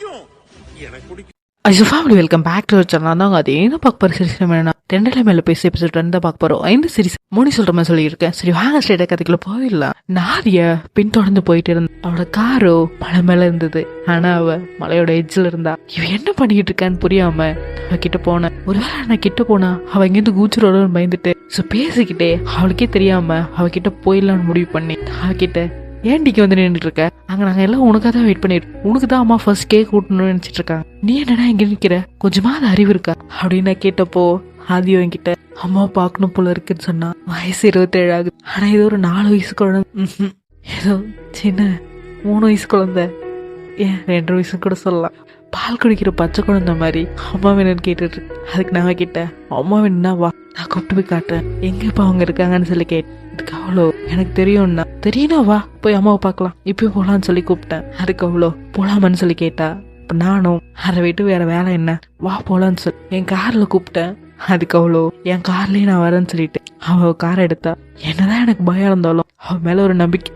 பிடிக்கும் எனக்கு பிடிக்கும் iso family welcome back to channel தாங்க அது என்ன பார்க்க போகிற சீரிஸ் என்ன? ரெண்டுல மேலே பேசி எபிசோட் ரெண்டு தான் பார்க்க போகிறோம் இந்த சீரிஸ் மோனி சொல்கிற மாதிரி சொல்லியிருக்கேன். சரி வாங்க ஸ்டேட்டா கதைக்குள்ள போயிடலாம். நாரிய பின்தொடர்ந்து போயிட்டு இருந்தா அவளோட காரோ மலை மேலே இருந்தது. ஆனா அவள் மலையோட எட்ஜில் இருந்தா. இவ என்ன பண்ணிக்கிட்டு இருக்கான்னு புரியாம அவ கிட்ட போனேன் ஒருவேளை நான் கிட்ட போனா அவள் இங்கேருந்து கூச்சிரோட பயந்துட்டு ஸோ பேசிக்கிட்டே அவளுக்கே தெரியாம அவகிட்ட போயிடலான்னு முடிவு பண்ணி அவகிட்ட ஏன்டிக்கு வந்து நின்றுட்டு இருக்க அங்க நாங்க எல்லாம் உனக்காக தான் வெயிட் பண்ணிருக்கோம் உனக்கு தான் அம்மா ஃபர்ஸ்ட் கேக் ஊட்டணும்னு நினைச்சிட்டு இருக்காங்க நீ என்னடா இங்க நிக்கிற? கொஞ்சமா அது அறிவு இருக்கா? அப்படின்னு நான் கேட்டப்போ ஆதியோ என்கிட்ட அம்மா பார்க்கணும் போல இருக்குன்னு சொன்னா வயசு இருபத்தேழு ஆகுது ஆனா இது ஒரு நாலு வயசு குழந்தை. ஏதோ சின்ன மூணு வயசு குழந்தை. ஏன்? ரெண்டு வயசு கூட சொல்லலாம். பால் குடிக்கிற பச்சை குழந்தை மாதிரி அம்மா வேணும்னு கேட்டுட்டு அதுக்கு நான் கிட்ட அம்மா வேணும்னா வா நான் கூப்பிட்டு போய் காட்டுறேன். எங்கப்பா அவங்க இருக்காங்கன்னு சொல்லி கேட்டேன். அதுக்கு அவ்வளோ எனக்கு தெரியும்னா தெரியும்னா வா போய் அம்மாவை பார்க்கலாம். இப்போ போகலான்னு சொல்லி கூப்பிட்டேன். அதுக்கு அவ்வளோ போகலாமான்னு சொல்லி கேட்டா இப்போ நானும் அதை விட்டு வேற வேலை என்ன? வா போகலான்னு சொல்லி என் காரில் கூப்பிட்டேன். அதுக்கு அவ்வளோ என் கார்லேயே நான் வரேன்னு சொல்லிட்டு அவள் காரை எடுத்தா என்னதான் எனக்கு பயம் இருந்தாலும் அவன் மேலே ஒரு நம்பிக்கை.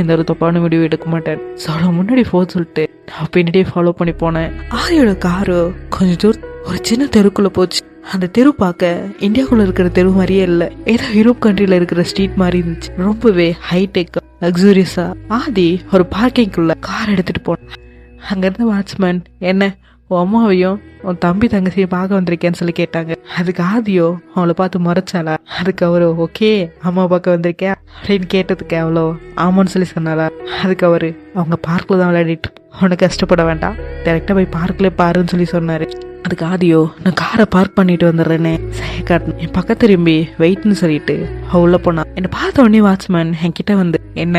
எந்த ஒரு தப்பான முடிவு எடுக்க மாட்டேன். சொல்ல முன்னாடி போக சொல்லிட்டு நான் பின்னாடியே ஃபாலோ பண்ணி போனேன். ஆரியோட காரு கொஞ்சம் தூரம் ஒரு சின்ன தெருக்குள்ள போச்சு. அந்த தெரு பார்க்க இந்தியாக்குள்ள இருக்கிற தெரு மாதிரியே இல்லை. ஏதோ யூரோப் கண்ட்ரில இருக்கிற ஸ்ட்ரீட் மாதிரி இருந்துச்சு. ரொம்பவே ஹைடெக் லக்ஸூரியஸா ஆதி ஒரு பார்க்கிங்குள்ள கார் எடுத்துட்டு போனேன் அங்கிருந்த வாட்ச்மேன் என்ன உன் அம்மாவையும் உன் தம்பி தங்கச்சியை பார்க்க வந்திருக்கேன்னு சொல்லி கேட்டாங்க. அதுக்கு ஆதியோ அவளை பார்த்து முறைச்சாளா? அதுக்கு அவரு ஓகே அம்மா பார்க்க வந்திருக்கேன் அப்படின்னு கேட்டதுக்கு அவ்வளோ ஆமான்னு சொல்லி சொன்னாளா? அதுக்கு அவரு அவங்க பார்க்கில் தான் விளையாடிட்டு அவனை கஷ்டப்பட வேண்டாம். டேரெக்டாக போய் பார்க்கில் பாருன்னு சொல்லி சொன்னாரு. அதுக்கு ஆதியோ நான் காரை பார்க் பண்ணிட்டு வந்துடுறேனே. சரி என் பக்கம் திரும்பி வெயிட்னு சொல்லிட்டு அவள் உள்ளே போனா. என்னை பார்த்த உடனே வாட்ச்மேன் என்கிட்ட வந்து என்ன?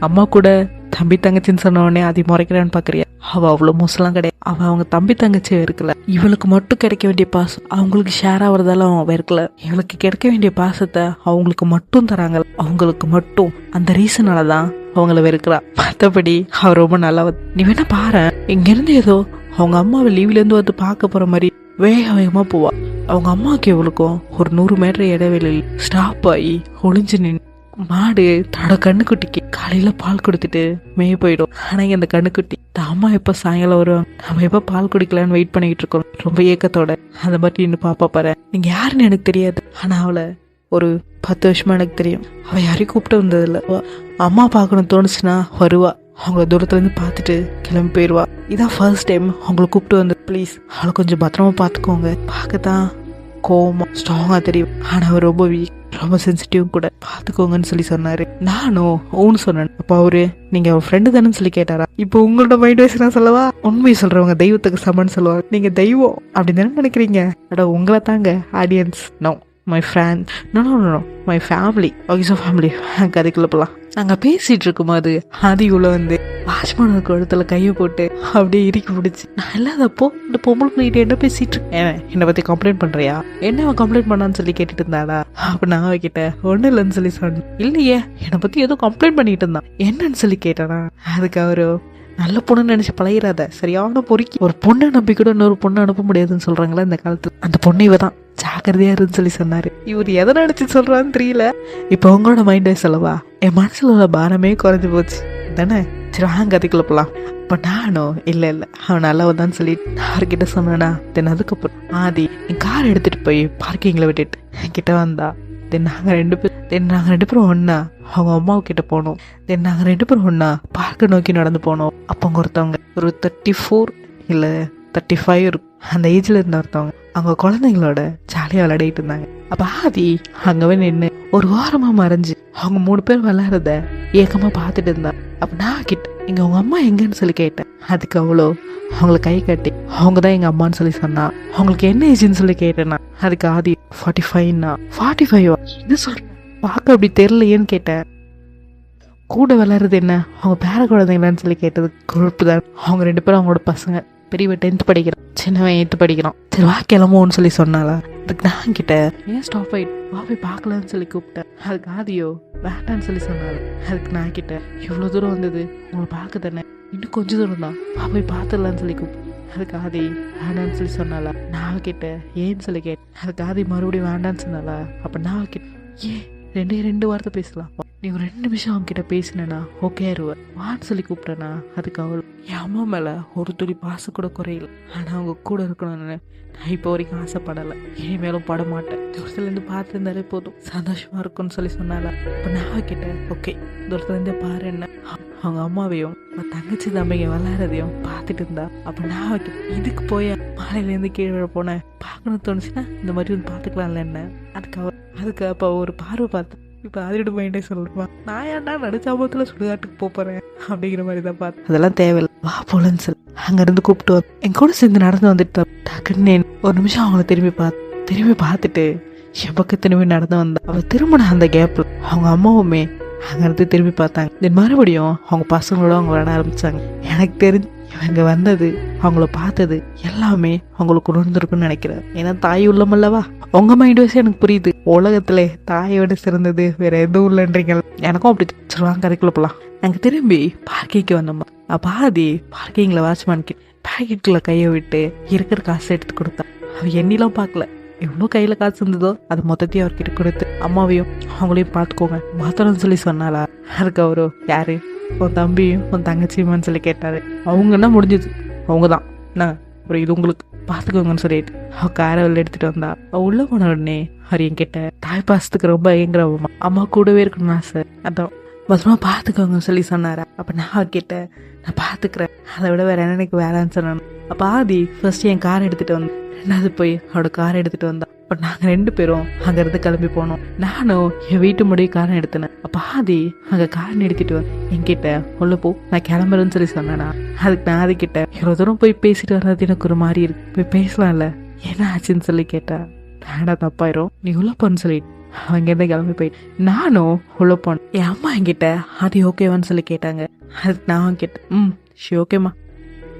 அம்மா கூட தம்பி தங்கச்சின்னு சொன்ன உடனே அதை முறைக்கிறான்னு பாக்குறியா? அவ அவ்வளவு மோசம்லாம் கிடையாது. அவ அவங்க தம்பி தங்கச்சி இருக்கல இவளுக்கு மட்டும் கிடைக்க வேண்டிய பாசம் அவங்களுக்கு ஷேர் ஆகிறதால அவன் இருக்கல இவளுக்கு கிடைக்க வேண்டிய பாசத்தை அவங்களுக்கு மட்டும் தராங்க. அவங்களுக்கு மட்டும் அந்த ரீசனால தான் அவங்கள வெறுக்கிறா. மற்றபடி அவ ரொம்ப நல்லவ. நீ வேணா பாரு இங்க இருந்து ஏதோ அவங்க அம்மாவை லீவ்லேருந்து வந்து பார்க்க போகிற மாதிரி வேக வேகமாக போவா. அவங்க அம்மாவுக்கு எவ்வளோக்கும் ஒரு நூறு மீட்டர் இடைவெளியில் ஸ்டாப் ஆகி ஒளிஞ்சு நின்று மாடு தன்னோட கண்ணுக்குட்டிக்கு காலையில பால் கொடுத்துட்டு மேய போயிடும். ஆனா இந்த கண்ணுக்குட்டி இந்த அம்மா எப்ப சாயங்காலம் வருவாங்க? நம்ம எப்ப பால் குடிக்கலான்னு வெயிட் பண்ணிக்கிட்டு இருக்கோம். ரொம்ப ஏக்கத்தோட. அந்த மாதிரி நின்று பாப்பா பாரு. நீங்க யாருன்னு எனக்கு தெரியாது. ஆனா அவளை ஒரு பத்து வருஷமா எனக்கு தெரியும். அவ யாரையும் கூப்பிட்டு வந்ததில்ல. அம்மா பார்க்கணும் தோணுச்சுன்னா வருவா. அவங்கள தூரத்துலேருந்து பார்த்துட்டு கிளம்பி போயிடுவா. இதான் ஃபர்ஸ்ட் டைம் அவங்கள கூப்பிட்டு வந்து ப்ளீஸ் அவளை கொஞ்சம் பத்திரமா பார்த்துக்கோங்க. பார்க்கத்தான் கோவமா ஸ்ட்ராங்காக தெரியும். ஆனால் அவர் ரொம்ப வீக் ரொம்ப சென்சிட்டிவ் கூட. பார்த்துக்கோங்கன்னு சொல்லி சொன்னாரு. நானும் ஊன்னு சொன்னேன். அப்போ அவரு நீங்க அவர் ஃப்ரெண்டு தானே சொல்லி கேட்டாரா? இப்போ உங்களோட மைண்ட் வைஸ் நான் சொல்லவா? உண்மையை சொல்றவங்க தெய்வத்துக்கு சமன்னு சொல்லுவாங்க நீங்க தெய்வம் அப்படி தானே நினைக்கிறீங்க? அட உங்களை தாங்க audience no my friend no no no my family okay so family கதைக்குள்ள போகலாம் நாங்கள் பேசிட்டு இருக்கும்போது ஆதி வந்து வாட்ச்மேன் கழுத்துல கையை போட்டு அப்படியே இறுக்கி பிடிச்சி நான் இல்லாதப்போ இந்த பொம்பளை பிள்ளைகிட்ட என்ன பேசிட்டு இருக்கேன்? என்னை பற்றி கம்ப்ளைண்ட் பண்ணுறியா என்ன அவன் கம்ப்ளைண்ட் பண்ணான்னு சொல்லி கேட்டுட்டு இருந்தாடா அப்போ நான் அவகிட்ட ஒன்றும் இல்லைன்னு சொல்லி சொன்னேன். இல்லையே என்னை பற்றி ஏதோ கம்ப்ளைண்ட் பண்ணிட்டு இருந்தான். என்னன்னு சொல்லி கேட்டானா? அதுக்கு அவரு நல்ல பொண்ணுன்னு நினைச்சு பழகிறாத. சரியான பொறுக்கி. ஒரு பொண்ணை நம்பி கூட இன்னொரு பொண்ணை அனுப்ப முடியாதுன்னு சொல்றாங்களா இந்த காலத்து. அந்த பொண்ணு இவ தான். ஜாக்கிரதையா இருன்னு சொல்லி சொன்னாரு. இவர் எதை நினைச்சு சொல்றான்னு தெரியல. இப்போ உங்களோட மைண்டே சொல்லவா? என் மனசுல உள்ள பாரமே குறைஞ்சு போச்சு. தானே சரி வாங்க கதைக்குள்ள போலாம். இப்போ நானும் இல்லை இல்லை. அவன் நல்லவன் தான் சொல்லி நான் அவர்கிட்ட சொன்னேனா? தென் அதுக்கப்புறம். ஆதி என் கார் எடுத்துட்டு போய் பார்க்கிங்கில் விட்டுட்டு என்கிட்ட வந்தா. தென் நாங்கள் ரெண்டு பேர் தென் நாங்கள் ரெண்டு பேரும் ஒன்றா அவங்க அம்மாவு கிட்ட போனோம். தென் நாங்கள் ரெண்டு பேரும் ஒன்றா பார்க்க நோக்கி நடந்து போனோம். அப்போ ஒருத்தவங்க ஒரு தேர்ட்டி ஃபோர் இல்லை தேர்ட்டி ஃபைவ் இருக்கும் அந்த ஏஜில் இருந்த ஒருத்தவங்க அவங்க குழந்தைங்களோட ஜாலியாக விளையாடிட்டு இருந்தாங்க. அப்போ ஆதி அங்கவே நின்று ஒரு வாரமாக மறைஞ்சு அவங்க மூணு பேர் விளையாடுறத ஏக்கமாக பார்த்துட்டு இருந்தா. அப்போ நான் கிட்ட இங்கே உங்கள் அம்மா எங்கன்னு சொல்லி கேட்டேன். அதுக்கு அவ்வளோ அவங்கள கை கட்டி அவங்க தான் எங்கள் அம்மான்னு சொல்லி சொன்னா. அவங்களுக்கு என்ன ஏஜ்னு சொல்லி கேட்டேன்னா அதுக்கு ஆதி ஃபார்ட்டி ஃபைவ்னா ஃபார்ட்டி ஃபைவ் என்ன சொல் பார்க்க அப்படி தெரியலையேன்னு கேட்டேன். கூட விளையாடுறது என்ன? அவங்க பேர குழந்தைங்களான்னு சொல்லி கேட்டது குழப்பு தான் அவங்க ரெண்டு பேரும் அவங்களோட பசங்க. பெரியவன் டென்த் படிக்கிறான் சின்னவன் எயித்து படிக்கிறான் சரி வா கிளம்புவோன்னு சொல்லி சொன்னாலா அதுக்கு நான் கிட்ட ஏன் ஸ்டாப் ஆயிட்டு? வா போய் பார்க்கலான்னு சொல்லி கூப்பிட்டேன். அதுக்கு ஆதியோ வேண்டான்னு சொல்லி சொன்னாள் அதுக்கு நான் கிட்ட இவ்வளோ தூரம் வந்தது உங்களை பார்க்க தானே? இன்னும் கொஞ்சம் தூரம் தான். வா போய் பார்த்துடலான்னு சொல்லி கூப்பிட்டு அதுக்கு ஆதி வேண்டான்னு சொல்லி சொன்னாலா நான் கிட்ட ஏன்னு சொல்லி கேட்டேன். அதுக்கு ஆதி மறுபடியும் வேண்டான்னு சொன்னாலா அப்போ நான் கிட்ட ஏன்? ரெண்டே ரெண்டு வார்த்தை பேசலாம். நீ ஒரு ரெண்டு நிமிஷம் அவங்க கிட்ட பேசினேனா ஓகே ஆயிருவ. வான்னு சொல்லி கூப்பிட்டேனா அதுக்கு அவள் என் அம்மா மேலே ஒரு துளி பாசம் கூட குறையில. ஆனால் அவங்க கூட இருக்கணும்னு நான் இப்போ வரைக்கும் ஆசைப்படலை. இனிமேலும் பட மாட்டேன். தூரத்துலேருந்து பார்த்துருந்தாலே போதும். சந்தோஷமாக இருக்கும்னு சொல்லி சொன்னால. இப்போ நான் கேட்டேன் ஓகே தூரத்துலேருந்து பாரு என்ன. அவங்க அம்மாவையும் அவ தங்கச்சி தம்பிங்க விளையாடுறதையும் பார்த்துட்டு இருந்தா. அப்ப நான் இதுக்கு போய் மாலையிலேருந்து கீழே விழ போனேன். பார்க்கணும்னு தோணுச்சுன்னா இந்த மாதிரி வந்து பார்த்துக்கலாம்ல என்ன? அதுக்கு அவ அதுக்கு அப்ப ஒரு பார்வை பார்த்து இப்போ அதிரடி மைண்டே சொல்லுமா நான் ஏன்டா நடுச்சாபத்தில் சுடுகாட்டுக்கு போப் போறேன்? அப்படிங்கிற மாதிரி தான் பார்த்து அதெல்லாம் தேவையில்லை. வா போலன்னு சொல்லி. அங்கேருந்து கூப்பிட்டு வந்து என் கூட சேர்ந்து நடந்து வந்துட்டு டக்குன்னு ஒரு நிமிஷம் அவங்கள திரும்பி பார்த்து திரும்பி பார்த்துட்டு என் திரும்பி நடந்து வந்தா. அவ திரும்பின அந்த கேப்ல அவங்க அம்மாவுமே அங்கேருந்து திரும்பி பார்த்தாங்க. தென் மறுபடியும் அவங்க பசங்களோட அவங்க விளையாட ஆரம்பித்தாங்க எனக்கு தெரிஞ்சு இவங்க வந்தது அவங்கள பார்த்தது எல்லாமே அவங்களுக்கு உணர்ந்துருக்குன்னு நினைக்கிறேன். ஏன்னா தாய் உள்ளமல்லவா உங்க மைண்ட் வயசு எனக்கு புரியுது. உலகத்துல தாயோட சிறந்தது வேற எதுவும் இல்லைன்றீங்க. எனக்கும் அப்படி சொல்லுவாங்க கரைக்குள்ள போலாம். நாங்க திரும்பி பார்க்கிங்க்கு வந்தோம்மா பாதி பார்க்கிங்கில் பார்க்கிங்ல வாட்ச்மேன் பாக்கெட்ல கையை விட்டு இருக்கிற காசு எடுத்து கொடுத்தா. அவ எண்ணிலாம் பார்க்கல. எவ்வளோ கையில் காசு இருந்ததோ அது மொத்தத்தையும் அவர்கிட்ட கொடுத்து அம்மாவையும் அவங்களையும் பார்த்துக்கோங்க. மாத்திரம்னு சொல்லி சொன்னாலா அதுக்கு அவரு யாரு? உன் தம்பியும் உன் தங்கச்சியுமான்னு சொல்லி கேட்டாரு. அவங்கன்னா முடிஞ்சது? அவங்க தான் என்ன? ஒரு இது உங்களுக்கு. பார்த்துக்கோங்கன்னு சொல்லிட்டு. அவ காரை வெளில எடுத்துட்டு வந்தா. அவள் உள்ள போன உடனே அவர் என்கிட்ட தாய் பாசத்துக்கு ரொம்ப ஏங்குறவமா அம்மா கூடவே இருக்கணும்னு ஆசை. அதான். பத்திரமா பார்த்துக்கோங்கன்னு சொல்லி சொன்னாரா? அப்போ நான் அவர்கிட்ட நான் பார்த்துக்கிறேன். அதை விட வேற என்ன எனக்கு வேலைன்னு சொன்னேன்? அப்போ ஆதி ஃபர்ஸ்ட் என் கார் எடுத்துகிட்டு வந்து ரெண்டாவது போய் அவளோட கார் எடுத்துகிட்டு வந்தான் அப்போ நாங்கள் ரெண்டு பேரும் அங்கேருந்து கிளம்பி போனோம். நானும் என் வீட்டு முடிவு காரை எடுத்தினேன் அப்போ ஆதி அங்கே காரை நிறுத்திட்டு வந்து என்கிட்ட உள்ள போ நான் கிளம்புறேன்னு சொல்லி சொன்னேனா? அதுக்கு நான் அதுக்கிட்ட இவ்வளோ தூரம் போய் பேசிட்டு வர்றது எனக்கு ஒரு மாதிரி இருக்கு. போய் பேசலாம்ல. என்ன ஆச்சுன்னு சொல்லி கேட்டா வேடா தப்பாயிரும். நீ உள்ள போன்னு சொல்லிட்டு அவங்கேருந்து கிளம்பி போயிட்டு நானும் உள்ள போனேன். என் அம்மா என்கிட்ட அது ஓகேவான்னு சொல்லி கேட்டாங்க. அதுக்கு நான் கேட்டேன் ம் ஷி ஓகேம்மா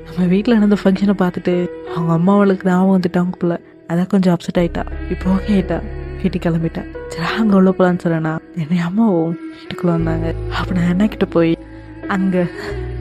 நம்ம வீட்டில் நடந்த ஃபங்க்ஷனை பார்த்துட்டு அவங்க அம்மாவளுக்கு ஞாபகம் வந்துட்டாங்க போல அதான் கொஞ்சம் அப்செட் ஆயிட்டா. இப்போ ஓகே ஆயிட்டா. வீட்டுக்கு கிளம்பிட்டா. சரி அங்கே உள்ள போகலான்னு சொன்னா என்னை அம்மாவும் வீட்டுக்குள்ள வந்தாங்க. அப்போ நான் அண்ணா கிட்ட போய் அங்கே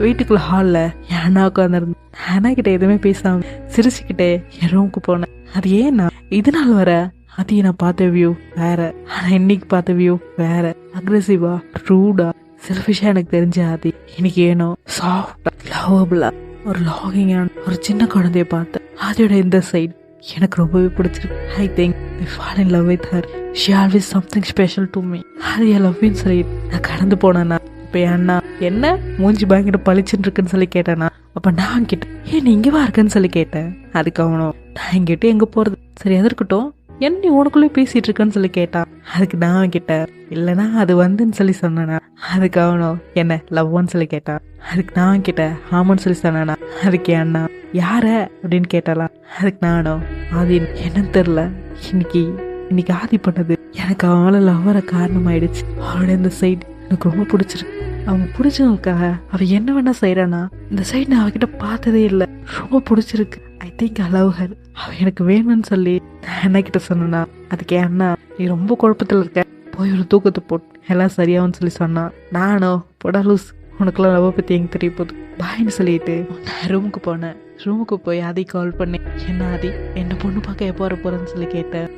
வீட்டுக்குள்ள ஹாலில் என் அண்ணா உட்காந்துருந்தேன் அண்ணா கிட்ட எதுவுமே பேசாம சிரிச்சுக்கிட்டே என் ரூமுக்கு போனேன். அது ஏன்னா இது நாள் வர அதையும் நான் பார்த்த வியூ வேற. ஆனால் இன்னைக்கு பார்த்த வியூ வேற. அக்ரெசிவா ரூடா செல்ஃபிஷா எனக்கு தெரிஞ்ச ஆதி. இன்னைக்கு ஏனோ சாஃப்டா லவபிளா ஒரு லாகிங்கான ஒரு சின்ன குழந்தைய பார்த்தேன் அதோட இந்த சைட் எனக்கு ரொம்பவே பிடிச்சிருக்கு. I think I fall in love with her she always something special to me அது என் லவ்வின்னு சொல்லி நான் கடந்து போனேன்னா இப்போ அண்ணா என்ன? மூஞ்சி பயங்கர பளிச்சுன்னு இருக்குன்னு சொல்லி கேட்டேன்னா அப்போ நான் கிட்ட ஏன் நீ இங்கே வா இருக்கேன்னு சொல்லி கேட்டேன். அதுக்கு அவனும் நான் இங்கிட்ட எங்கே போகிறது சரி எது இருக்கட்டும் என்ன நீ உனக்குள்ளே பேசிட்டு இருக்கன்னு சொல்லி கேட்டான் அதுக்கு நான் அவன்கிட்ட இல்லைனா அது வந்துன்னு சொல்லி சொன்னானா? அதுக்கு அவனும் என்ன லவ்வான்னு சொல்லி கேட்டான் அதுக்கு நான் கிட்ட ஆமான்னு சொல்லி சொன்னானா? அதுக்கு அண்ணா யார? அப்படின்னு கேட்டாலாம் அதுக்கு நானும் ஆதி என்னன்னு தெரில இன்னைக்கு இன்னைக்கு ஆதி பண்ணது எனக்கு அவளை லவ்வர காரணமாயிடுச்சு. அவளோட இந்த சைடு எனக்கு ரொம்ப பிடிச்சிருக்கு. அவங்க பிடிச்சவங்களுக்காக அவள் என்ன வேணா செய்யறானா இந்த சைடு நான் அவகிட்ட பார்த்ததே இல்லை. ரொம்ப பிடிச்சிருக்கு. ஐ திங்க் ஐ ஹர் அவன் எனக்கு வேணும்னு சொல்லி நான் என்ன கிட்ட சொன்னா அதுக்கு ஏன்னா அண்ணா நீ ரொம்ப குழப்பத்தில் இருக்க. போய் ஒரு தூக்கத்தை போட்டு எல்லாம் சரியாகும்னு சொல்லி சொன்னான் நானோ போடா லூஸ் உனக்குலாம் லவ் பற்றி எங்க தெரிய போகுது? பாய்னு சொல்லிட்டு நான் ரூமுக்கு போனேன். ரூமுக்கு போய் ஆதி கால் பண்ணேன். என்ன ஆதி? என்ன பொண்ணு பார்க்க எப்போ வர போறேன்னு சொல்லி கேட்டேன்.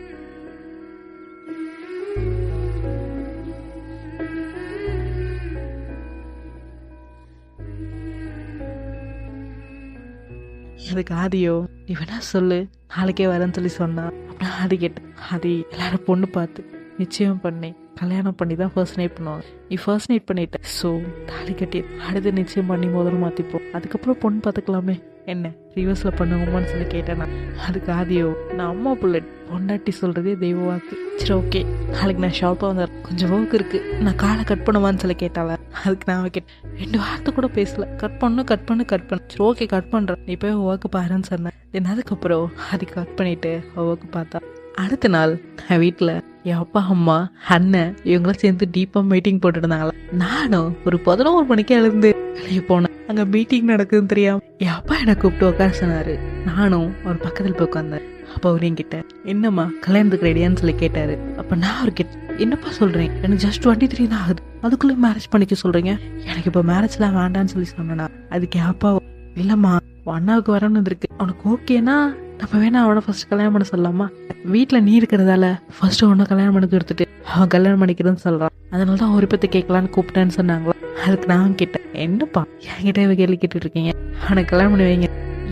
அதுக்கு ஆதியோ? நீ வேணா சொல்லு. நாளைக்கே வரேன்னு சொல்லி சொன்னா. அப்புறம் ஆதி கேட்டேன் ஆதி எல்லாரும் பொண்ணு பார்த்து நிச்சயம் பண்ணி. கல்யாணம் பண்ணி தான் ஃபர்ஸ்ட் நைட் பண்ணுவாங்க. நீ ஃபர்ஸ்ட் நைட் பண்ணிட்ட. ஸோ தாலி கட்டி அடுத்து நிச்சயம் பண்ணி முதல்ல மாற்றிப்போம் அதுக்கப்புறம் பொண்ணு பார்த்துக்கலாமே. என்ன? ரிவர்ஸில் பண்ணுவோமான்னு சொல்லி கேட்டேன் நான். அதுக்கு ஆதியோ? நான் அம்மா பிள்ளை. பொண்டாட்டி சொல்கிறதே தெய்வ வாக்கு. சரி ஓகே நாளைக்கு நான் ஷாப்பாக வந்துடுறேன். கொஞ்சம் ஒர்க் இருக்குது நான் காலை கட் பண்ணுவான்னு சொல்லி கேட்டால அதுக்கு நான் கேட்டேன் ரெண்டு வார்த்தை கூட பேசல. கட் பண்ணு கட் பண்ணு கட் பண்ணு. சரி ஓகே கட் பண்ணுறேன் நீ போய் ஒர்க்கு பாருன்னு சொன்னேன். தென் அதுக்கப்புறம் அது கட் பண்ணிட்டு ஒர்க்கு பார்த்தா. அடுத்த நாள் நான் வீட்டில் என் அப்பா அம்மா அண்ணன் இவங்களாம் சேர்ந்து டீப்பாக மீட்டிங் போட்டுருந்தாங்களா நானும் ஒரு பதினோரு மணிக்கு எழுந்து வெளியே போனேன். அங்கே மீட்டிங் நடக்குதுன்னு தெரியாம என் அப்பா என்னை கூப்பிட்டு உட்கார சொன்னாரு. நானும் ஒரு பக்கத்தில் போய் உட்காந்தேன் அப்போ அவர் என்கிட்ட என்னம்மா கல்யாணத்துக்கு ரெடியான்னு சொல்லி கேட்டார். அப்போ நான் அவர்கிட்ட என்னப்பா சொல்கிறேன் எனக்கு ஜஸ்ட் டுவெண்ட்டி த்ரீ தான் ஆகுது. அதுக்குள்ளே மேரேஜ் பண்ணிக்க சொல்கிறீங்க எனக்கு இப்போ மேரேஜ்லாம் வேண்டாம்னு சொல்லி சொன்னேன்னா அதுக்கு என் அப்பா இல்லம்மா அண்ணாவுக்கு வரணும்னு இருக்கு. அவனுக்கு ஓகேனா நம்ம வேணா அவனை ஃபர்ஸ்ட் கல்யாணம் பண்ண சொல்லலாமா? வீட்டில் நீ இருக்கிறதால ஃபர்ஸ்ட் உன்னை கல்யாணம் பண்ணி கொடுத்துட்டு அவன் கல்யாணம் பண்ணிக்கிறேன்னு சொல்கிறான் அதனால தான் ஒரு பற்றி கேட்கலான்னு கூப்பிட்டேன்னு சொன்னாங்களா? அதுக்கு நான் கேட்டேன். என்னப்பா என்கிட்ட இவ கேள்வி கேட்டுட்டு இருக்கீங்க? அவனை கல்யாணம் பண்ணி வைங்க.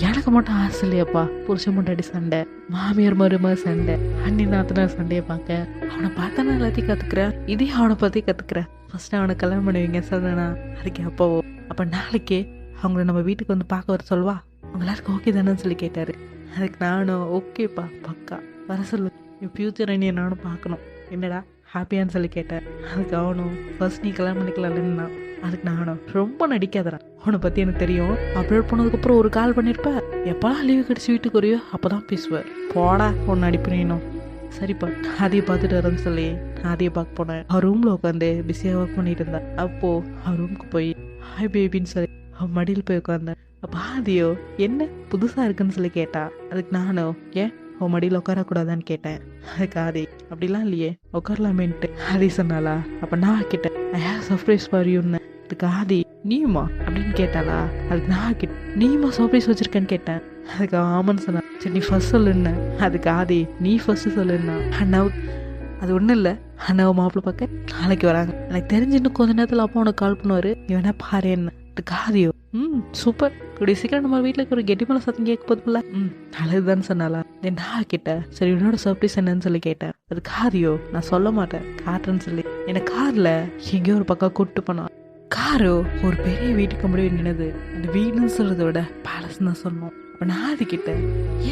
எனக்கு மட்டும் ஆசை இல்லையாப்பா புருஷன் முன்னாடி சண்டை மாமியார் மருமா சண்டை அண்ணி நாத்தனார் சண்டையை பார்க்க. அவனை பார்த்தானே எல்லாத்தையும் கற்றுக்குறேன் இதே அவனை பற்றி கற்றுக்குறேன் ஃபர்ஸ்ட் அவனை கல்யாணம் பண்ணுவீங்க வைங்க அதுக்கு அப்போ அப்போ நாளைக்கே அவங்கள நம்ம வீட்டுக்கு வந்து பார்க்க வர சொல்வா அவங்க எல்லாருக்கும் ஓகே தானேன்னு சொல்லி கேட்டாரு. அதுக்கு நானும் ஓகேப்பா பக்கா. வர சொல்லு. என் ஃப்யூச்சர் நீ நானும் பார்க்கணும். என்னடா? ஹாப்பியான்னு சொல்லி கேட்டேன் அதுக்கு அவனும் ஃபர்ஸ்ட் நீ கல்யாணம் பண்ணிக்கலாம்னா அதுக்கு நானும் ரொம்ப நடிக்காதடா. அவனை பற்றி எனக்கு தெரியும். அப்லோட் பண்ணதுக்கப்புறம் ஒரு கால் பண்ணியிருப்பேன் எப்போலாம் லீவு கிடச்சி வீட்டுக்கு வரையோ? அப்போ தான் பேசுவார். போடா ஒன்று அடிப்பினும் சரிப்பா. நான் அதையை பார்த்துட்டு வரேன்னு சொல்லி நான் அதையை பார்க்க போனேன். அவர் ரூமில் உட்காந்து பிஸியாக ஒர்க் பண்ணிட்டு இருந்தேன் அப்போது அவர் ரூமுக்கு போய் ஹாய் பேபின்னு சொல்லி அவன் மடியில் போய் உட்காந்தேன் அப்போ ஆதியோ என்ன புதுசாக இருக்குன்னு சொல்லி கேட்டா? அதுக்கு நானும் ஏன்? அவன் மடியில் உட்காரக்கூடாதான்னு கேட்டேன். அதுக்கு ஆதி அப்படிலாம் இல்லையே உட்காரலாமேன்ட்டு ஆதி சொன்னாலா அப்போ நான் கேட்டேன் ஐ ஹேவ் சர்ப்ரைஸ் ஃபார் யூன்னு அதுக்கு ஆதி நீயுமா? அப்படின்னு கேட்டாளா அதுக்கு நான் கேட்டேன் நீயுமா சர்ப்ரைஸ் வச்சிருக்கேன்னு? கேட்டேன். அதுக்கு ஆமான்னு சொன்னான் சரி நீ ஃபர்ஸ்ட் சொல்லுன்னு அதுக்கு ஆதி நீ ஃபர்ஸ்ட் சொல்லுன்னா அண்ணாவு அது ஒன்றும் இல்லை. அண்ணாவை மாப்பிள்ளை பார்க்க நாளைக்கு வராங்க. எனக்கு தெரிஞ்சு இன்னும் கொஞ்ச நேரத்தில் அப்பா உனக்கு கால் பண்ணுவார். நீ வேணா பாரு என்ன. அதுக்கு ஆதியோ? ம் சூப்பர் இப்படி சீக்கிரம் நம்ம வீட்டில் இருக்கிற கெட்டி மேலே சத்தம் கேட்க போதுல ம் நல்லதுதான்னு சொன்னாலா என் நான் கேட்டேன். சரி உன்னோட சர்ப்ரைஸ் என்னன்னு சொல்லி கேட்டேன். அது காரியோ நான் சொல்ல மாட்டேன். காட்டுறேன்னு சொல்லி. என்னை காரில் எங்கேயோ ஒரு பக்கம் கூப்பிட்டு போனான் காரோ ஒரு பெரிய வீட்டுக்கு முடிவு நின்னது. அந்த வீடுன்னு சொல்கிறத விட பேலஸ் தான் சொன்னோம். அப்போ நான் ஆதி கிட்ட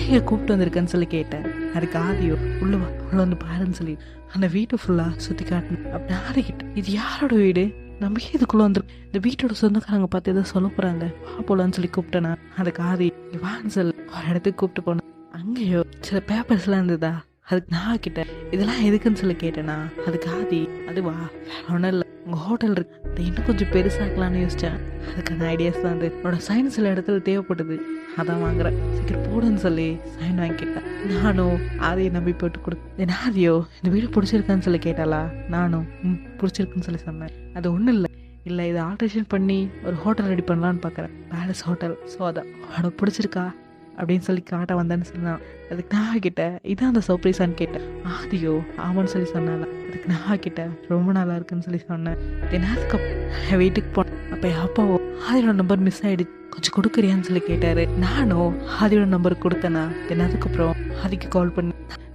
ஏன் கூப்பிட்டு வந்திருக்கேன்னு சொல்லி கேட்டேன். அதுக்கு ஆதியோ உள்ளவா உள்ள வந்து பாருன்னு சொல்லி அந்த வீட்டை ஃபுல்லாக சுற்றி காட்டணும் அப்படி ஆதி கிட்ட இது யாரோட வீடு? நம்ம ஏன் இதுக்குள்ள இந்த வீட்டோட சொந்தக்காரங்க பார்த்து ஏதோ சொல்ல போறாங்க. வா போலான்னு சொல்லி கூப்பிட்டேனா அதுக்கு ஆதி வான்னு சொல்லி. ஒரு இடத்துக்கு கூப்பிட்டு போனேன். அங்கேயோ சில பேப்பர்ஸ்லாம் இருந்ததா? அதுக்கு நான் கிட்ட இதெல்லாம் எதுக்குன்னு சொல்லி கேட்டேனா? அதுக்கு ஆதி அதுவா வேற ஒன்றும் இல்லை. உங்கள் ஹோட்டல் இருக்கு. அதை இன்னும் கொஞ்சம் பெருசாக்கலாம்னு யோசிச்சேன். அதுக்கான ஐடியாஸ் தான் அது. என்னோட சைன் சில இடத்துல தேவைப்படுது. அதான் வாங்குறேன். சீக்கிரம் போடுன்னு சொல்லி சைன் வாங்கிக்கிட்டேன். நானும் ஆதியை நம்பி போட்டு என்ன ஆதியோ இந்த வீடு பிடிச்சிருக்கான்னு சொல்லி கேட்டாளா? நானும் ம் பிடிச்சிருக்குன்னு சொல்லி சொன்னேன். அது ஒன்றும் இல்லை. இல்லை இதை ஆல்ட்ரேஷன் பண்ணி ஒரு ஹோட்டல் ரெடி பண்ணலான்னு பார்க்குறேன் பேலஸ் ஹோட்டல் ஸோ அதான். உனக்கு பிடிச்சிருக்கா? அப்படின்னு சொல்லி காட்ட வந்தேன்னு சொன்னான் அதுக்கு நான் கிட்ட இதான் அந்த சர்ப்ரைஸான்னு கேட்டேன். ஆதியோ ஆமான்னு சொல்லி சொன்னால அதுக்கு நான் கிட்ட ரொம்ப நல்லா இருக்குன்னு சொல்லி சொன்னேன். தென் என் வீட்டுக்கு போனேன் அப்போ என் அப்பாவோ ஆதியோட நம்பர் மிஸ் ஆகிடுச்சு கொஞ்சம் கொடுக்குறியான்னு சொல்லி கேட்டாரு. நானும் ஆதியோட நம்பர் கொடுத்தேனா? தென் அதுக்கப்புறம் ஆதிக்கு கால் பண்ணி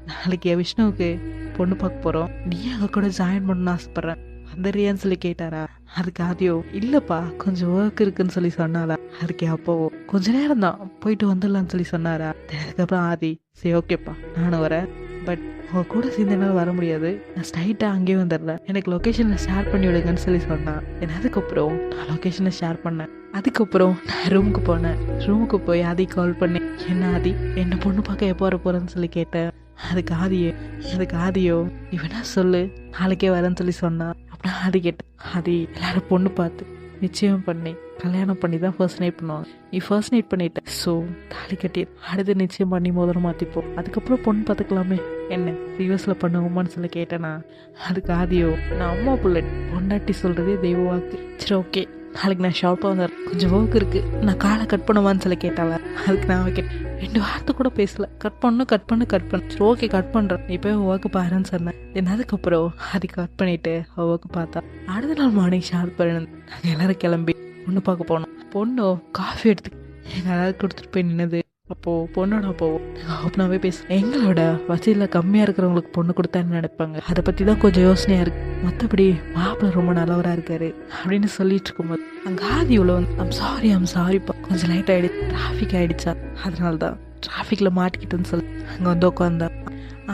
நாளைக்கு என் விஷ்ணுவுக்கு பொண்ணு பார்க்க போகிறோம் நீ அங்கே கூட ஜாயின் பண்ணணும்னு ஆசைப்பட்றேன் வந்துடுறியான்னு சொல்லி கேட்டாரா? அதுக்கு ஆதியோ இல்லைப்பா கொஞ்சம் ஒர்க் இருக்குன்னு சொல்லி சொன்னாரா அதுக்கு அப்போவோ கொஞ்ச நேரம் தான் போயிட்டு வந்துடலாம்னு சொல்லி சொன்னாரா? அதுக்கப்புறம் ஆதி சரி ஓகேப்பா நானும் வரேன். பட் உங்க கூட சேர்ந்து என்னால் வர முடியாது. நான் ஸ்ட்ரைட்டாக அங்கேயே வந்துடுறேன். எனக்கு லொக்கேஷனை ஷேர் பண்ணி விடுங்கன்னு சொல்லி சொன்னான் என்ன அதுக்கப்புறம் நான் லொக்கேஷனை ஷேர் பண்ணேன். அதுக்கப்புறம் நான் ரூமுக்கு போனேன். ரூமுக்கு போய் ஆதி கால் பண்ணேன். என்ன ஆதி என்ன பொண்ணு பார்க்க எப்போ வர போறேன்னு சொல்லி கேட்டேன். அதுக்கு ஆதியோ அதுக்கு ஆதியோ நீ வேணா சொல்லு நாளைக்கே வரேன்னு சொல்லி சொன்னான் அப்படின்னா ஆதி கேட்டேன் ஆதி எல்லாரும் பொண்ணு பார்த்து நிச்சயம் பண்ணி கல்யாணம் பண்ணி தான் ஃபர்ஸ்ட் நைட் பண்ணுவாங்க. நீ ஃபர்ஸ்ட் நைட் பண்ணிட்ட ஸோ தாலி கட்டி அடுத்து நிச்சயம் பண்ணி முதல்ல மாற்றிப்போம் அதுக்கப்புறம் பொண்ணு பார்த்துக்கலாமே. என்ன ரிவர்ஸில் பண்ணுவோமான்னு சொல்லி கேட்டேனா? அதுக்கு ஆதியோ நான் அம்மா பிள்ளை பொண்டாட்டி சொல்கிறதே தெய்வ வாக்கு. சரி ஓகே நாளைக்கு நான் ஷார்ப்பாக வந்துடுறேன் கொஞ்சம் ஒர்க் இருக்குது நான் காலை கட் பண்ணுவான்னு சொல்லி கேட்டால அதுக்கு நான் கேட்டேன் ரெண்டு வார்த்தை கூட பேசல. கட் பண்ணு கட் பண்ணு கட் பண்ணு. சரி ஓகே கட் பண்ணுறேன் நீ போய் ஒர்க்கு பாருன்னு சொன்னேன். தென் அதுக்கப்புறம் அது கட் பண்ணிட்டு ஒர்க்கு பார்த்தா அடுத்த நாள் மார்னிங் ஷார்ப் பண்ணு நாங்கள் எல்லோரும் கிளம்பி பொண்ணு பார்க்க போனோம். பொண்ணு காஃபி எடுத்து எங்கள் எல்லாரும் கொடுத்துட்டு போய் நின்னது. அப்போது பொண்ணோட அப்போது நாங்கள் ஓப்பனாகவே பேச. எங்களோட வசதியில் கம்மியாக இருக்கிறவங்களுக்கு பொண்ணு கொடுத்தான்னு நினைப்பாங்க? அதை பற்றி தான் கொஞ்சம் யோசனையாக இருக்கு. மற்றபடி மாப்பிள்ளை ரொம்ப நல்லவராக இருக்காரு. அப்படின்னு சொல்லிட்டு இருக்கும்போது அங்கே ஆதி உள்ள வந்து ஐம் சாரி ஐம் சாரிப்பா கொஞ்சம் லைட் ஆகிடுச்சு டிராஃபிக் ஆகிடுச்சா அதனால தான் டிராஃபிக்கில் மாட்டிக்கிட்டேன்னு சொல்லி அங்கே வந்து உட்காந்தா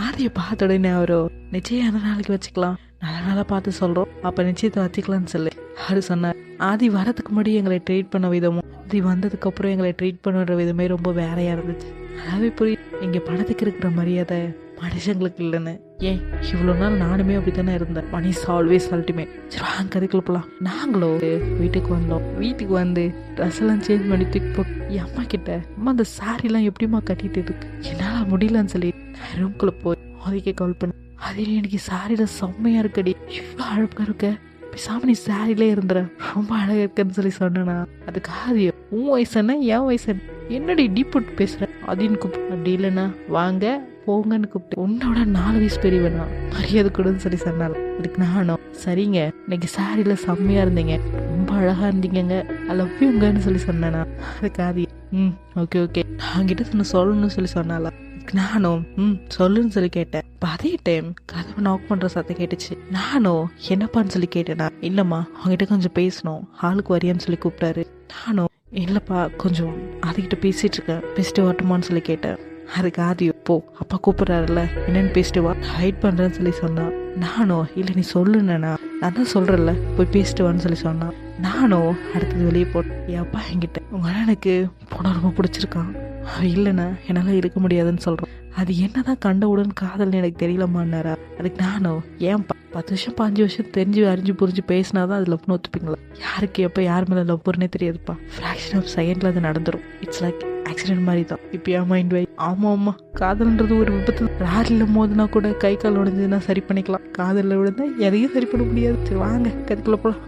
ஆதியை பார்த்த உடனே அவரோ நிச்சயம் எந்த நாளைக்கு வச்சுக்கலாம். நல்ல நாளாக பார்த்து சொல்கிறோம் அப்போ நிச்சயத்தை வச்சுக்கலாம்னு சொல்லி அவர் சொன்னார். ஆதி வரதுக்கு முன்னாடி எங்களை ட்ரீட் பண்ண விதமும் ராத்திரி வந்ததுக்கப்புறம் எங்களை ட்ரீட் பண்ணுற விதமே ரொம்ப வேறையாக இருந்துச்சு. அதாவே புரியுது இங்கே பணத்துக்கு இருக்கிற மரியாதை மனுஷங்களுக்கு இல்லைன்னு. ஏன் இவ்வளோ நாள் நானுமே அப்படி தானே இருந்தேன். மணி ஆல்வேஸ் அல்டிமேட் சரி வாங்க கதைக்குள்ள போகலாம் நாங்களோ வீட்டுக்கு வந்தோம். வீட்டுக்கு வந்து ட்ரெஸ் எல்லாம் சேஞ்ச் பண்ணி தூக்கி போட்டு என் அம்மா கிட்ட அம்மா அந்த சாரிலாம் எப்படிம்மா கட்டிட்டு இருக்கு? என்னால் முடியலன்னு சொல்லி ரூம்குள்ளே போய் ஆதிக்கு கால் பண்ணேன். அதே எனக்கு சாரியில் செம்மையாக இருக்கடி. இவ்வளோ அழகாக இருக்க. பேசாம நீ சாரிலே இருந்துற ரொம்ப அழகா இருக்கேன்னு சொல்லி சொன்னா அதுக்காக ஆதியோ உன் வயசு என் வயசு என்னடி டீ போட்டு பேசுற? அப்படின்னு கூப்பிட்டு அப்படி இல்லைண்ணா வாங்க போங்கன்னு கூப்பிட்டு. உன்னோட நாலு வயசு பெரியவனா மரியாதை கொடுன்னு சொல்லி சொன்னால அதுக்கு நானும் சரிங்க. இன்னைக்கு சாரியில் செம்மையாக இருந்தீங்க. ரொம்ப அழகாக இருந்தீங்கங்க. ஐ லவ் யூங்கன்னு சொல்லி சொன்னேனா அதுக்கு ஆதி ம் ஓகே ஓகே அவங்கிட்ட சொன்ன சொல்லணும்னு சொல்லி சொன்னாலா நானும் ம் சொல்லுன்னு சொல்லி கேட்டேன். இப்போ அதே டைம் கதவை நாக் பண்ற சத்தம் கேட்டுச்சு. நானும் என்னப்பான்னு சொல்லி கேட்டேனா? இல்லம்மா அவங்ககிட்ட கொஞ்சம் பேசணும். ஹாலுக்கு வரியான்னு சொல்லி கூப்பிட்டாரு. நானும் இல்லைப்பா கொஞ்சம் அதுகிட்ட பேசிகிட்டு இருக்கேன் பேசிட்டு வரட்டுமான்னு சொல்லி கேட்டேன். அதுக்கு ஆதியோ போ அப்பா கூப்பிட்றாருல்ல. என்னன்னு பேசிட்டு வா. ஹைட் பண்ணுறேன்னு சொல்லி சொன்னான் நானும் இல்லை நீ சொல்லுண்ணா நான்? தான் சொல்கிறேன்ல போய் பேசிட்டு வான்னு சொல்லி சொன்னான் நானும் அடுத்தது வெளியே போட்டேன் என் அப்பா என்கிட்ட உங்கள் அண்ணனுக்கு படம் ரொம்ப பிடிச்சிருக்கான். இல்லைண்ணா என்னால் இருக்க முடியாதுன்னு சொல்கிறேன் அது என்னதான் கண்டவுடன் காதல்னு எனக்கு தெரியலமான்னாரா அதுக்கு நானும் ஏன் பத்து வருஷம் பாஞ்சு வருஷம் தெரிஞ்சு அறிஞ்சு புரிஞ்சு பேசினாதான் அது லவ்னு ஒத்துப்பீங்களா? யாருக்கு எப்போ யார் மேலே லவ் தெரியாதுப்பா. ஃப்ராக்ஷன் ஆஃப் செகண்டில் அது நடந்துடும் இட்ஸ் லைக் ஆக்சிடென்ட் மாதிரி தான் இப்போ என் மைண்ட் வை ஆமாம் ஆமாம் காதல்ன்றது ஒரு விபத்து. ராரில் மோதுனா கூட கை கால் உடஞ்சதுன்னா சரி பண்ணிக்கலாம். காதலில் விழுந்தா எதையும் சரி பண்ண முடியாது. சரி வாங்க கருக்குள்ள போகலாம்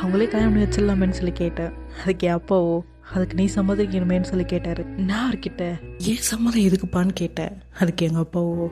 அவங்களே கல்யாணம் பண்ணி வச்சிடலாமேன்னு சொல்லி கேட்டேன். அதுக்கு அப்பாவோ அதுக்கு நீ சம்மதிக்கணுமேனு சொல்லி கேட்டாரு. நான் அவர்கிட்ட ஏன் சம்மதம் எதுக்குப்பான்னு கேட்டேன். அதுக்கு எங்க அப்பாவோ?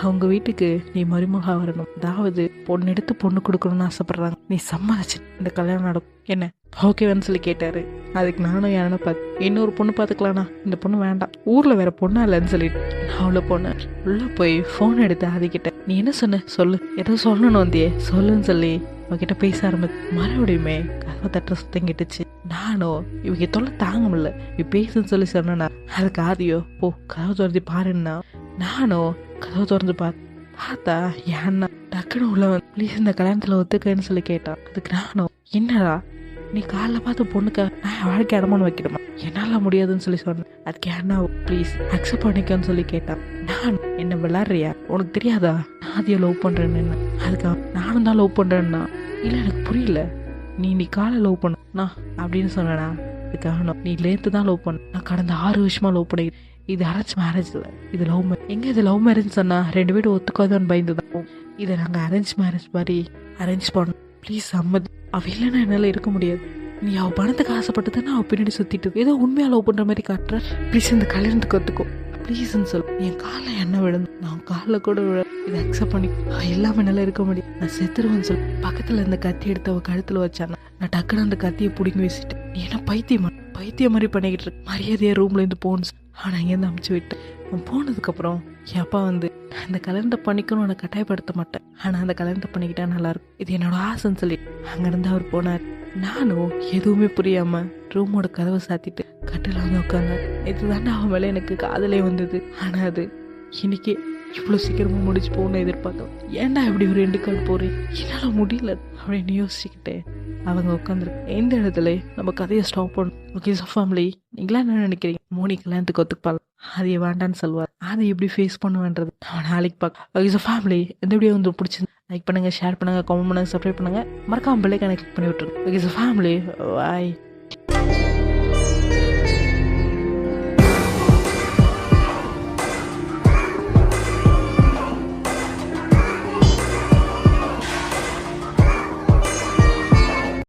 அவங்க வீட்டுக்கு நீ மருமகா வரணும். அதாவது பொண்ணு எடுத்து பொண்ணு கொடுக்கணும்னு ஆசைப்படுறாங்க. நீ சம்மதிச்சு இந்த கல்யாணம் நடக்கும். என்ன? ஓகேவான்னு சொல்லி கேட்டாரு. அதுக்கு நானும் யானை பார்த்து இன்னொரு பொண்ணு பார்த்துக்கலாண்ணா இந்த பொண்ணு வேண்டாம். ஊர்ல வேற பொண்ணா இல்லைன்னு சொல்லிட்டு நான் உள்ள போனேன் உள்ள போய் ஃபோன் எடுத்து அதுக்கிட்ட நீ என்ன சொன்ன? சொல்லு. ஏதோ சொல்லணும் வந்தியே. சொல்லுன்னு சொல்லி அவகிட்ட பேச ஆரம்பிச்சு மறுபடியுமே கதவை தட்டுற சுத்தம் கேட்டுச்சு. நானும் இவங்க தொல்லை தாங்க முடியல நீ பேசுன்னு சொல்லி சொன்னா அதுக்கு ஆதியோ போ கதவை திறந்து பாருன்னா. நானும் கதவை திறந்து பார்த்து பார்த்தா ஏன்னா டக்குனு உள்ள வந்து ப்ளீஸ் இந்த கல்யாணத்துல ஒத்துக்கன்னு சொல்லி கேட்டான் அதுக்கு நானும் என்னடா நீ காலைல பார்த்து பொண்ணுக்க நான் வாழ்க்கை இடமானு வைக்கணுமா? என்னால முடியாதுன்னு சொல்லி சொன்னேன். அதுக்கு ஏன்னா ப்ளீஸ் அக்செப்ட் பண்ணிக்கன்னு சொல்லி கேட்டான் நான் என்ன விளாடுறியா உனக்கு தெரியாதா? நான் அதைய லவ் பண்றேன்னு அதுக்கு நானும் தான் லவ் பண்றேன்னா. இல்லை எனக்கு புரியல. நீ நீ காலை லவ் பண்ண. நான் அப்படின்னு சொன்னேனா? அதுக்காக நீ லேத்து தான் லவ் பண்ண. நான் கடந்த ஆறு வருஷமாக லவ் பண்ணிக்கிறேன் இது அரேஞ்ச் மேரேஜ் இல்லை. இது லவ் மேரேஜ் எங்கே இது லவ் மேரேஜ் சொன்னா ரெண்டு பேரும் ஒத்துக்காதான்னு பயந்து தான் இதை நாங்கள் அரேஞ்ச் மேரேஜ் மாதிரி அரேஞ்ச் பண்ணோம். ப்ளீஸ் அம்மதி. அவள் இல்லைன்னா என்னால் இருக்க முடியாது. நீ அவள் பணத்துக்கு ஆசைப்பட்டு தானே அவள் பின்னாடி சுற்றிட்டு ஏதோ உண்மையாக லவ் பண்ணுற மாதிரி காட்டுற. ப்ளீஸ் இந்த கல்யாணத்துக்கு ஒத்துக்கும் ப்ளீஸ்ன்னு சொல் என் காலில் என்ன விழுந்து நான் காலில் கூட விழ இதை அக்செப்ட் பண்ணி அவ இல்லாம என்னால இருக்க முடியும். நான் செத்துருவேன்னு சொல் பக்கத்தில் இருந்த கத்தி எடுத்து அவள் கழுத்தில் வச்சானா நான் டக்குனு அந்த கத்தியை பிடிங்கி வச்சுட்டு நீ என்ன பைத்தியமா பைத்தியம் மாதிரி பண்ணிக்கிட்டு இருக்க. மரியாதையாக ரூம்ல இருந்து போன்னு அவனை அங்கேருந்து அமுச்சு விட்டேன். அவன் போனதுக்கப்புறம் என் அப்பா வந்து அந்த கல்யாணத்தை பண்ணிக்கணும் உன்னை கட்டாயப்படுத்த மாட்டேன். ஆனால் அந்த கல்யாணத்தை பண்ணிக்கிட்டா நல்லாயிருக்கும் இது என்னோட ஆசைன்னு சொல்லி அங்கேருந்து அவர் போனார். நானும் எதுவுமே புரியாம ரூமோட கதவை சாத்திட்டு கட்டில் வந்து உட்காந்து இதுதாண்டா அவன் மேலே எனக்கு காதலே வந்தது. ஆனால் அது இன்னைக்கு இவ்வளோ சீக்கிரமாக முடிச்சு போகணும்னு எதிர்பார்த்தோம். ஏன்டா இப்படி ஒரு ரெண்டு கால் போகிறேன் என்னால் முடியல அப்படின்னு யோசிச்சுக்கிட்டேன் அவங்க உட்காந்துருக்கு எந்த இடத்துல நம்ம கதையை ஸ்டாப் பண்ணணும்? ஓகே ஸோ ஃபேமிலி நீங்களா என்ன நினைக்கிறீங்க? மோனி கல்யாணத்துக்கு ஒத்துப்பாள் அது வேண்டான்னு சொல்லுவார் அதை எப்படி ஃபேஸ் பண்ணுவேன்றது? அவன் நாளைக்கு பார்க்க இஸ் அ ஃபேமிலி இந்த வீடியோ வந்து பிடிச்சி லைக் பண்ணுங்கள் ஷேர் பண்ணுங்க கமெண்ட் பண்ணுங்க சப்ஸ்கிரைப் பண்ணுங்கள் மறக்காமல் பிள்ளைக்கான கிளிக் பண்ணி விட்டுருங்க. ஓகே அ ஃபேமிலி பாய்